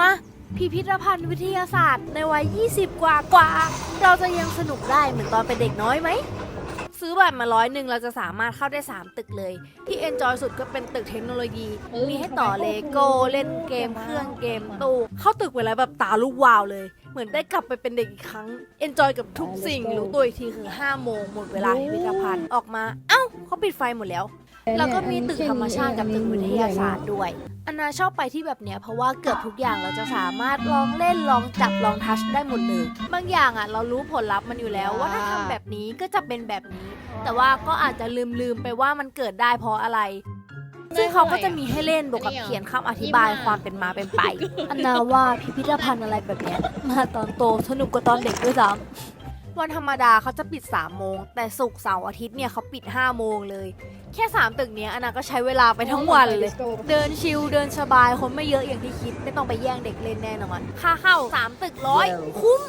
มาพิพิธภัณฑ์วิทยาศาสตร์ในวัย 20 กว่ากว่า เราจะยังสนุกได้เหมือนตอนเป็นเด็กน้อยไหม ซื้อบัตรมาร้อยหนึ่งเราจะสามารถเข้าได้ 3 ตึกเลย ที่เอนจอยสุดก็เป็นตึกเทคโนโลยี มีให้ต่อเลโก้เล่นเกมเครื่องเกมตู้เข้าตึกไปแล้วแบบตาลูกวาวเลย เหมือนได้กลับไปเป็นเด็กอีกครั้งเอนจอยกับทุกสิ่งรู้ตัวอีกทีคือ5โมงหมดเวลาพิพิธภัณฑ์ออกมาเอ้าเขาปิดไฟหมดแล้ว แล้วก็มีตึกธรรมชาติกับตึกวิทยาศาสตร์ด้วย อันนาชอบไปที่แบบเนี้ยเพราะว่าเกือบทุกอย่างเราจะสามารถลองเล่นลองจับลองทัชได้หมดเลยบางอย่างอะเรารู้ผลลัพธ์มันอยู่แล้วว่าถ้าทำแบบนี้ก็จะเป็นแบบนี้ แต่ว่าก็อาจจะลืมลืมๆไปว่ามันเกิดได้เพราะอะไรซึ่งเขาก็จะมีให้เล่นบวกกับเขียนคำอธิบายความเป็นมาเป็นไป อันนาว่าพิพิธภัณฑ์อะไรแบบเนี้ยมาตอนโตสนุกกว่าตอนเด็กด้วยซ้ำวันธรรมดาเขาจะปิด3โมง แต่ศุกร์เสาร์อาทิตย์เนี่ยเขาปิด5โมงเลย แค่ 3 ตึกเนี้ยอันนาก็ใช้เวลาไปทั้งวันเลย เดินชิลเดินสบายคนไม่เยอะอย่างที่คิด ไม่ต้องไปแย่งเด็กเล่นแน่นอนค่าเข้า 3 ตึกร้อยคุ้ม